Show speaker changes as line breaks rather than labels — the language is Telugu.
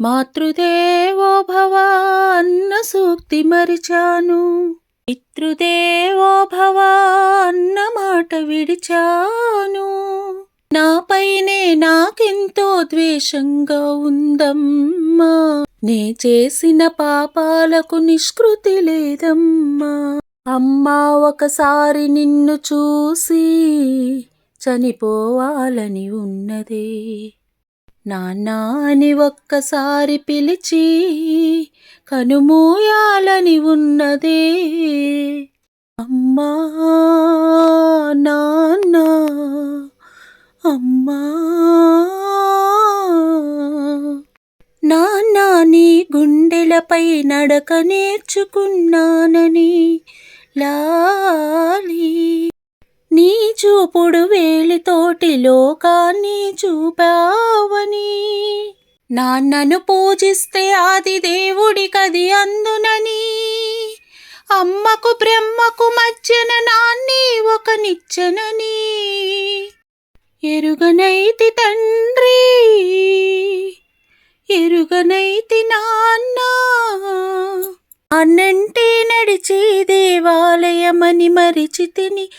మాతృదేవో భవ అన్న సూక్తి మరిచాను. పితృదేవో భవ అన్న మాట విడిచాను. నాపైనే నాకెంతో ద్వేషంగా ఉందమ్మా. నే చేసిన పాపాలకు నిష్కృతి లేదమ్మా. అమ్మా ఒకసారి నిన్ను చూసి చనిపోవాలని ఉన్నదే. నాన్నాని ఒక్కసారి పిలిచి కనుమూయాలని ఉన్నదే. అమ్మా నాన్న అమ్మా. నాన్న నీ గుండెలపై నడక నేర్చుకున్నానని లాలి. నీ చూపుడు వేలితోటి లోకాన్ని చూపా. నాన్నను పూజిస్తే ఆది దేవుడి కది అందునని. అమ్మకు బ్రహ్మకు మధ్యన నాన్ని ఒక నిచ్చెనని ఎరుగనైతి తండ్రి ఎరుగనైతి నాన్న. అన్నంటే నడిచే దేవాలయమని మరిచి తిని